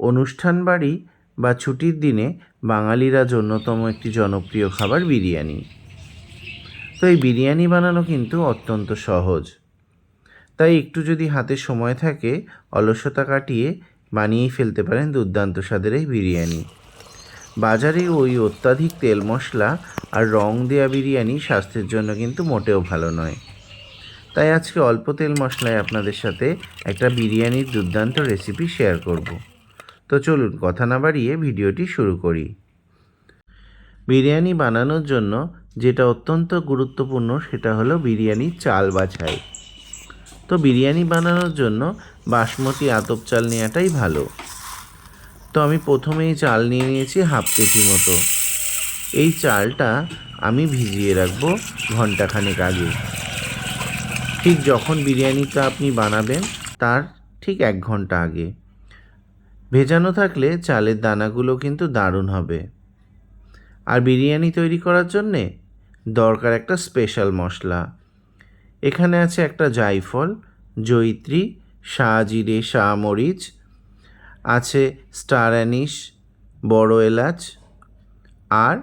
অনুষ্ঠান বাড়ি বা ছুটির দিনে বাঙালিরা অন্যতম একটি জনপ্রিয় খাবার বিরিয়ানি। তো এই বিরিয়ানি বানানো কিন্তু অত্যন্ত সহজ। তাই একটু যদি হাতে সময় থাকে, অলসতা কাটিয়ে বানিয়েই ফেলতে পারেন দুর্দান্ত স্বাদের এই বিরিয়ানি। বাজারে ওই অত্যাধিক তেল মশলা আর রং দেওয়া বিরিয়ানি স্বাস্থ্যের জন্য কিন্তু মোটেও ভালো নয়। তাই আজকে অল্প তেল মশলায় আপনাদের সাথে একটা বিরিয়ানির দুর্দান্ত রেসিপি শেয়ার করব। তো চলুন কথা না বাড়িয়ে ভিডিওটি শুরু করি। বিরিয়ানি বানানোর জন্য যেটা অত্যন্ত গুরুত্বপূর্ণ সেটা হলো বিরিয়ানির চাল বাছাই তো বিরিয়ানি বানানোর জন্য বাসমতি আতপ চাল নেওয়াটাই ভালো। তো আমি প্রথমেই চাল নিয়ে নিয়েছি হাফ কেজি মতো। এই চালটা আমি ভিজিয়ে রাখব ঘন্টাখানেক আগে। ঠিক যখন বিরিয়ানিটা আপনি বানাবেন, তার ঠিক এক ঘণ্টা আগে। ভেজানো থাকলে চালের দানাগুলো কিন্তু দারুণ হবে। আর বিরিয়ানি তৈরি করার জন্যে দরকার একটা স্পেশাল মশলা। এখানে আছে একটা জায়ফল, জৈত্রী, শাহজিরে শাহ মরিচ আছে স্টার অ্যানিশ, বড় এলাচ আর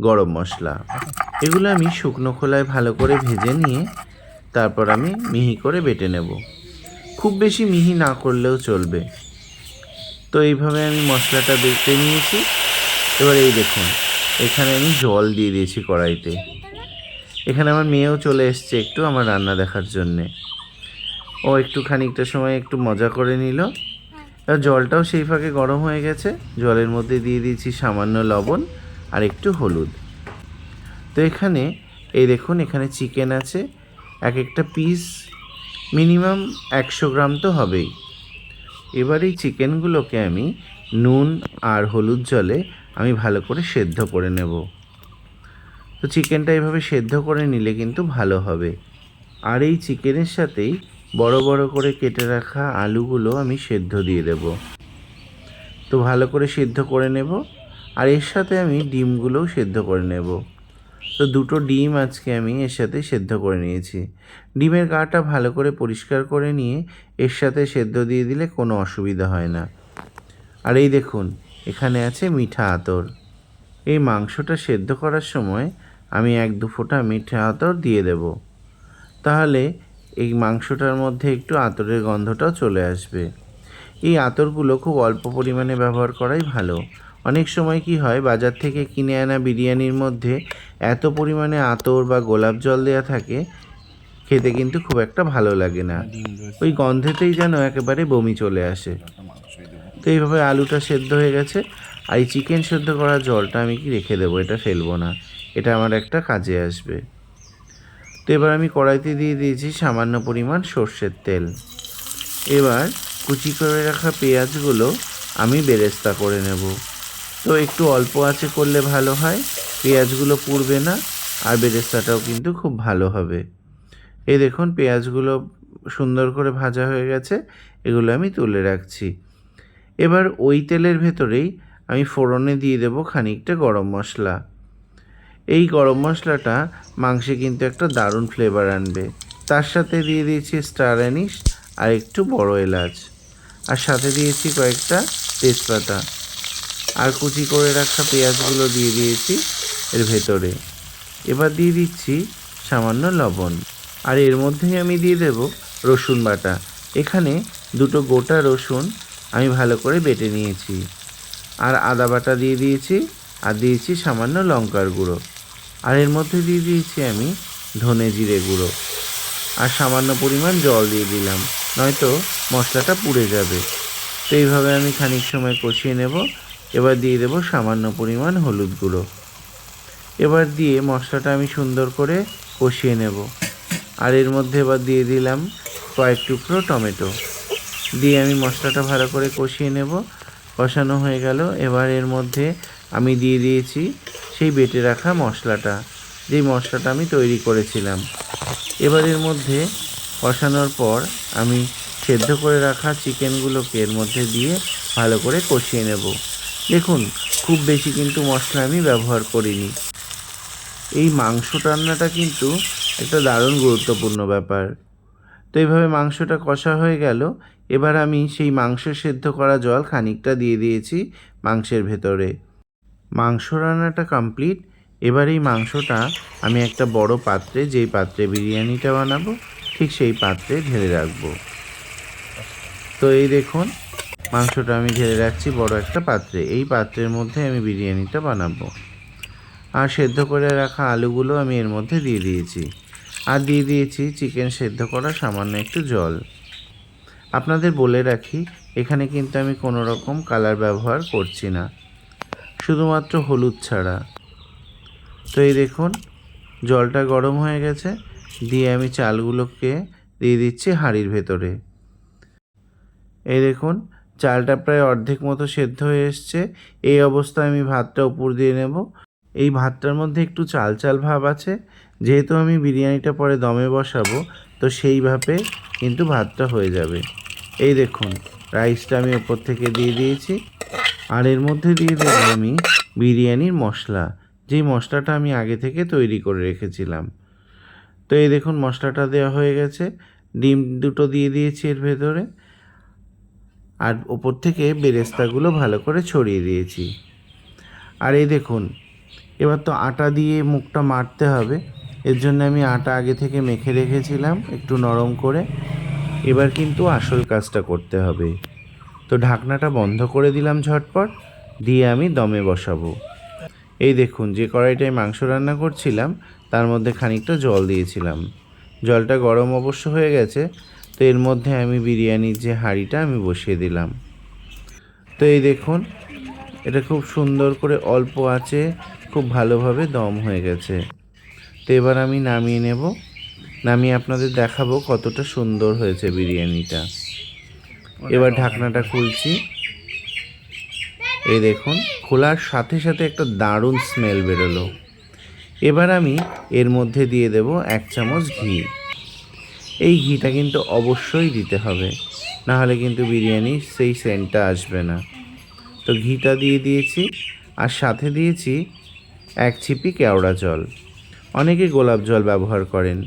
গরম মশলা। এগুলো আমি শুকনো খোলায় ভালো করে ভেজে নিয়ে তারপর আমি মিহি করে বেটে নেব। খুব বেশি মিহি না করলেও চলবে। তো এইভাবে আমি মশলাটা বেটে নিয়েছি। এবার এই দেখুন, এখানে আমি জল দিয়ে দিয়েছি কড়াইতে। এখানে আমার মেয়েও চলে এসছে একটু আমার রান্না দেখার জন্যে। ও একটু খানিকটা সময় একটু মজা করে নিল। জলটাও সেই ফাঁকে গরম হয়ে গেছে। জলের মধ্যে দিয়ে দিয়েছি সামান্য লবণ আর একটু হলুদ। তো এখানে, এই দেখুন, এখানে চিকেন আছে। এক একটা পিস মিনিমাম একশো গ্রাম তো হবেই। এবার এই চিকেনগুলোকে আমি নুন আর হলুদ জলে আমি ভালো করে সেদ্ধ করে নেব। তো চিকেনটা এভাবে সেদ্ধ করে নিলে কিন্তু ভালো হবে। আর এই চিকেনের সাথেই বড় বড় করে কেটে রাখা আলুগুলো আমি সেদ্ধ দিয়ে দেব। তো ভালো করে সেদ্ধ করে নেব। আর এর সাথে আমি ডিমগুলোও সেদ্ধ করে নেব। তো দুটো ডিম আজকে আমি এর সাথে সেদ্ধ করে নিয়েছি। ডিমের গাটা ভালো করে পরিষ্কার করে নিয়ে এর সাথে সেদ্ধ দিয়ে দিলে কোনো অসুবিধা হয় না। আর এই দেখুন, এখানে আছে মিঠা আতর। এই মাংসটা সেদ্ধ করার সময় আমি এক দু ফোঁটা মিঠা আতর দিয়ে দেব। তাহলে এই মাংসটার মধ্যে একটু আতরের গন্ধটাও চলে আসবে। এই আতরগুলো খুব অল্প পরিমাণে ব্যবহার করাই ভালো। অনেক সময় কি হয় বাজার থেকে কিনে আনা বিরিয়ানির মধ্যে এত পরিমাণে আতর বা গোলাপ জল দেওয়া থাকে খেতে কিন্তু খুব একটা ভালো লাগে না। ওই গন্ধেতেই যেন একেবারে বমি চলে আসে। তো এইভাবে আলুটা সেদ্ধ হয়ে গেছে। আর এই চিকেন সেদ্ধ করা জলটা আমি কি রেখে দেবো? এটা ফেলব না। এটা আমার একটা কাজে আসবে। তো এবার আমি কড়াইতে দিয়ে দিয়েছি সামান্য পরিমাণ সর্ষের তেল। এবার কুচি করে রাখা পেঁয়াজগুলো আমি বেরেস্তা করে নেব। তো একটু অল্প আঁচে করলে ভালো হয়, পেঁয়াজগুলো পুড়বে না, আর বেরেস্তাটাও কিন্তু খুব ভালো হবে। এই দেখুন, পেঁয়াজগুলো সুন্দর করে ভাজা হয়ে গেছে, এগুলো আমি তুলে রাখছি। এবার ওই তেলের ভেতরেই আমি ফোড়নে দিয়ে দেব খানিকটা গরম মশলা। এই গরম মশলাটা মাংসে কিন্তু একটা দারুণ ফ্লেভার আনবে। তার সাথে দিয়ে দিয়েছি স্টার অ্যানিস আর একটু বড় এলাচ। আর সাথে দিয়েছি কয়েকটা তেজপাতা। আর কুচি করে রাখা পেঁয়াজগুলো দিয়ে দিয়েছি এর ভেতরে। এবার দিয়ে দিচ্ছি সামান্য লবণ। আর এর মধ্যেই আমি দিয়ে দেব রসুন বাটা। এখানে দুটো গোটা রসুন আমি ভালো করে বেটে নিয়েছি। আর আদা বাটা দিয়ে দিয়েছি, আর দিয়েছি সামান্য লঙ্কার গুঁড়ো। আর এর মধ্যে দিয়ে দিয়েছি আমি ধনে জিরে গুঁড়ো। আর সামান্য পরিমাণ জল দিয়ে দিলাম, নয়তো মশলাটা পুড়ে যাবে। তো এইভাবে আমি খানিক সময় কষিয়ে নেব। এবার দিয়ে দেবো সামান্য পরিমাণ হলুদ গুঁড়ো। এবার দিয়ে মশলাটা আমি সুন্দর করে কষিয়ে নেব। আর এর মধ্যে এবার দিয়ে দিলাম কয়েক টুকরো টমেটো। দিয়ে আমি মশলাটা ভালো করে কষিয়ে নেব। কষানো হয়ে গেল। এবার এর মধ্যে আমি দিয়ে দিয়েছি সেই বেটে রাখা মশলাটা, যেই মশলাটা আমি তৈরি করেছিলাম। এবার এর মধ্যে কষানোর পর আমি সেদ্ধ করে রাখা চিকেনগুলোকে এর মধ্যে দিয়ে ভালো করে কষিয়ে নেব। দেখুন, খুব বেশি কিন্তু মশলা আমি ব্যবহার করিনি। এই মাংস রান্নাটা কিন্তু একটা দারুণ গুরুত্বপূর্ণ ব্যাপার। তো এইভাবে মাংসটা কষা হয়ে গেল, এবার আমি সেই মাংস সেদ্ধ করা জল খানিকটা দিয়ে দিয়েছি মাংসের ভেতরে। মাংস রান্নাটা কমপ্লিট, এবার এই মাংসটা আমি একটা বড় পাত্রে, যেই পাত্রে বিরিয়ানিটা বানাবো, ঠিক সেই পাত্রে ঢেলে রাখব। তো এই দেখুন মাংসটা আমি ঢেলে রাখছি বড় একটা পাত্রে। এই পাত্রের মধ্যে আমি বিরিয়ানিটা বানাবো। আর সেদ্ধ করে রাখা আলুগুলো আমি এর মধ্যে দিয়ে দিয়েছি। আর দিয়ে দিয়েছি চিকেন সেদ্ধ করা সামান্য একটু জল। আপনাদের বলে রাখি, এখানে কিন্তু আমি কোনো রকম কালার ব্যবহার করছি না। শুধুমাত্র হলুদ ছাড়া। তো এই দেখুন, জলটা গরম হয়ে গেছে। দিয়ে আমি চালগুলোকে দিয়ে দিচ্ছি হাঁড়ির ভেতরে। এই দেখুন চালটা প্রায় অর্ধেক মতো সেদ্ধ হয়ে এসছে। এই অবস্থায় আমি ভাতটা উপর দিয়ে নেব। এই ভাতটার মধ্যে একটু চাল চাল ভাব আছে। যেহেতু আমি বিরিয়ানিটা পরে দমে বসাবো, তো সেইভাবে কিন্তু ভাতটা হয়ে যাবে। এই দেখুন, রাইসটা আমি ওপর থেকে দিয়ে দিয়েছি। আর এর মধ্যে দিয়ে দেবো আমি বিরিয়ানির মশলা। যেই মশলাটা আমি আগে থেকে তৈরি করে রেখেছিলাম। তো এই দেখুন, মশলাটা দেওয়া হয়ে গেছে। ডিম দুটো দিয়ে দিয়েছি এর ভেতরে। আর ওপর থেকে বেরেস্তাগুলো ভালো করে ছড়িয়ে দিয়েছি। আর এই দেখুন, এবার তো আটা দিয়ে মুখটা মারতে হবে। এর জন্য আমি আটা আগে থেকে মেখে রেখেছিলাম, একটু নরম করে। এবার কিন্তু আসল কাজটা করতে হবে। তো ঢাকনাটা বন্ধ করে দিলাম ঝটপট, দিয়ে আমি দমে বসাবো। এই দেখুন, যে কড়াইটায় মাংস রান্না করছিলাম, তার মধ্যে খানিকটা জল দিয়েছিলাম। জলটা গরম অবশ্য হয়ে গেছে তো এর মধ্যে আমি বিরিয়ানির যে হাঁড়িটা আমি বসিয়ে দিলাম। তো এই দেখুন, এটা খুব সুন্দর করে অল্প আছে, খুব ভালোভাবে দম হয়ে গেছে। তো এবার আমি নামিয়ে নেব। নামিয়ে আপনাদের দেখাবো কতটা সুন্দর হয়েছে বিরিয়ানিটা। এবার ঢাকনাটা খুলছি। এই দেখুন, খোলার সাথে সাথে একটা দারুণ স্মেল বেরোলো। এবার আমি এর মধ্যে দিয়ে দেব এক চামচ ঘি। এই ঘিটা কিন্তু অবশ্যই দিতে হবে। না হলে কিন্তু বিরিয়ানির সেই সেন্টটা আসবে না। তো ঘিটা দিয়ে দিয়েছি, আর সাথে দিয়েছি এক ছিপি কেওড়া জল। অনেকে গোলাপ জল ব্যবহার করেন,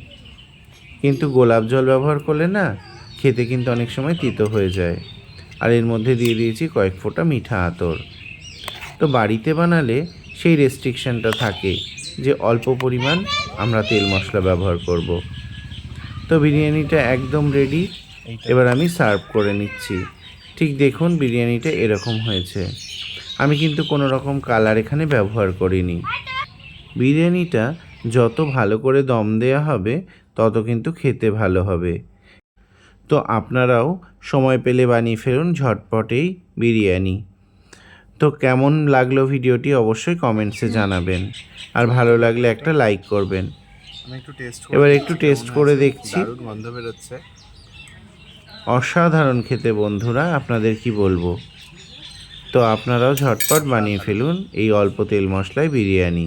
কিন্তু গোলাপ জল ব্যবহার করলে না খেতে কিন্তু অনেক সময় তিতো হয়ে যায়। আর এর মধ্যে দিয়ে দিয়েছি কয়েক ফোঁটা মিঠা আতর। তো বাড়িতে বানালে সেই রেস্ট্রিকশনটা থাকে যে অল্প পরিমাণ আমরা তেল মশলা ব্যবহার করব। তো বিরিয়ানিটা একদম রেডি এবার আমি সার্ভ করে নিচ্ছি। ঠিক দেখুন বিরিয়ানিটা এরকম হয়েছে। আমি কিন্তু কোনো রকম কালার এখানে ব্যবহার করিনি। বিরিয়ানিটা যত ভালো করে দম দেওয়া হবে তত কিন্তু খেতে ভালো হবে। তো আপনারাও সময় পেলে বানিয়ে ফেলুন ঝটপটেই বিরিয়ানি। তো কেমন লাগল ভিডিওটি অবশ্যই কমেন্টসে জানাবেন। আর ভালো লাগলে একটা লাইক করবেন। আমি একটু টেস্ট এবার একটু টেস্ট করে দেখছি। দারুণ গন্ধ বেরোচ্ছে। অসাধারণ খেতে বন্ধুরা আপনাদের কি বলব? তো আপনারাও ঝটপট বানিয়ে ফেলুন এই অল্প তেল মশলায় বিরিয়ানি।